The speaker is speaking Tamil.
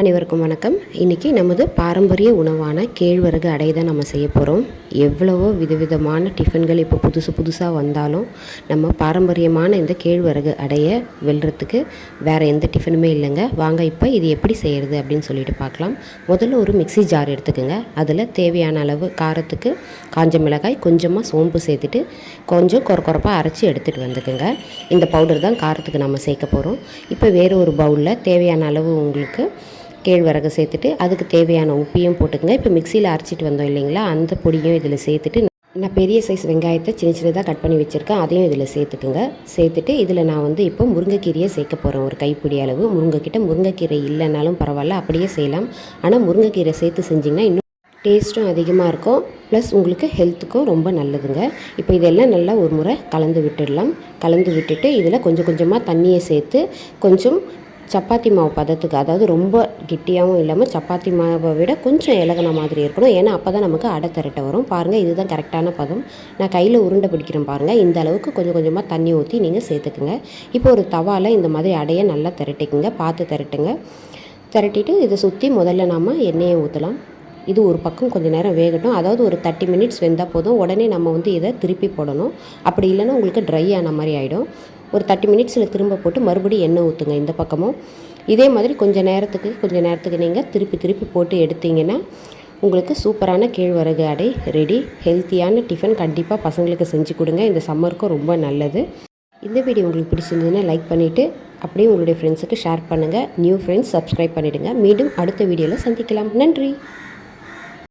அனைவருக்கும் வணக்கம். இன்றைக்கி நமது பாரம்பரிய உணவான கேழ்வரகு அடை தான் நம்ம செய்ய போகிறோம் எவ்வளவோ விதவிதமான டிஃபன்கள் இப்போ புதுசு புதுசாக வந்தாலும் நம்ம பாரம்பரியமான இந்த கேழ்வரகு அடையை வெல்றதுக்கு வேறு எந்த டிஃபனுமே இல்லைங்க. வாங்க இப்போ இது எப்படி செய்கிறது அப்படின்னு சொல்லிட்டு பார்க்கலாம். முதல்ல ஒரு மிக்ஸி ஜார் எடுத்துக்கோங்க. அதில் தேவையான அளவு காரத்துக்கு காஞ்ச மிளகாய் கொஞ்சமாக சோம்பு சேர்த்துட்டு கொஞ்சம் கொர கொரப்பாக அரைச்சி எடுத்துகிட்டு வந்துக்குங்க. இந்த பவுடர் தான் காரத்துக்கு நம்ம சேர்க்க போகிறோம் இப்போ வேறு ஒரு பவுலில் தேவையான அளவு உங்களுக்கு கேழ்வரகு சேர்த்துட்டு அதுக்கு தேவையான உப்பையும் போட்டுக்கங்க. இப்போ மிக்சியில் அரைச்சிட்டு வந்தோம் இல்லைங்களா? அந்த பொடியும் இதில் சேர்த்துட்டு நான் பெரிய சைஸ் வெங்காயத்தை சின்ன சின்னதாக கட் பண்ணி வச்சுருக்கேன். அதையும் இதில் சேர்த்துக்குங்க. சேர்த்துட்டு இதில் நான் வந்து இப்போ முருங்கைக்கீரையை சேர்க்க போகிறேன் ஒரு கைப்பிடி அளவு. முருங்கைக்கிட்ட முருங்கைக்கீரை இல்லைனாலும் பரவாயில்ல. அப்படியே செய்யலாம். ஆனால் முருங்கைக்கீரை சேர்த்து செஞ்சிங்கன்னா இன்னும் டேஸ்ட்டும் அதிகமாக இருக்கும். ப்ளஸ் உங்களுக்கு ஹெல்த்துக்கும் ரொம்ப நல்லதுங்க. இப்போ இதெல்லாம் நல்லா ஒரு முறை கலந்து விட்டுடலாம். கலந்து விட்டுட்டு இதில் கொஞ்சம் கொஞ்சமாக தண்ணியை சேர்த்து கொஞ்சம் சப்பாத்தி மாவு பதத்துக்கு அதாவது ரொம்ப கெட்டியாகவும் இல்லாமல் சப்பாத்தி மாவை விட கொஞ்சம் இலகுன மாதிரி இருக்கணும். ஏன்னா அப்போ தான் நமக்கு அடை திரட்ட வரும். பாருங்கள் இதுதான் கரெக்டான பதம். நான் கையில் உருண்டை பிடிக்கிறேன் பாருங்கள் இந்த அளவுக்கு கொஞ்சம் கொஞ்சமாக தண்ணி ஊற்றி நீங்கள் சேர்த்துக்குங்க. இப்போ ஒரு தவாவில் இந்த மாதிரி அடையை நல்லா திரட்டிக்குங்க. பார்த்து திரட்டுங்க. திரட்டிட்டு இதை சுற்றி முதல்ல நாம் எண்ணெயை ஊற்றலாம் இது ஒரு பக்கம் கொஞ்சம் நேரம் வேகட்டும். அதாவது ஒரு தேர்ட்டி மினிட்ஸ் வெந்தால் போதும். உடனே நம்ம வந்து இதை திருப்பி போடணும். அப்படி இல்லைன்னா உங்களுக்கு ட்ரை ஆன மாதிரி ஆகிடும் ஒரு தேர்ட்டி மினிட்ஸில் திரும்ப போட்டு மறுபடியும் எண்ணெய் ஊற்றுங்க இந்த பக்கமும். இதே மாதிரி கொஞ்சம் நேரத்துக்கு கொஞ்சம் நேரத்துக்கு நீங்கள் திருப்பி திருப்பி போட்டு எடுத்தீங்கன்னா உங்களுக்கு சூப்பரான கேழ்வரகு அடை ரெடி ஹெல்த்தியான டிஃபன் கண்டிப்பாக பசங்களுக்கு செஞ்சு கொடுங்க. இந்த சம்மருக்கும் ரொம்ப நல்லது. இந்த வீடியோ உங்களுக்கு பிடிச்சிருந்ததுன்னா லைக் பண்ணிவிட்டு அப்படியே உங்களுடைய ஃப்ரெண்ட்ஸுக்கு ஷேர் பண்ணுங்கள் நியூ ஃப்ரெண்ட்ஸ் சப்ஸ்கிரைப் பண்ணிவிடுங்க மீண்டும் அடுத்த வீடியோவில் சந்திக்கலாம். நன்றி!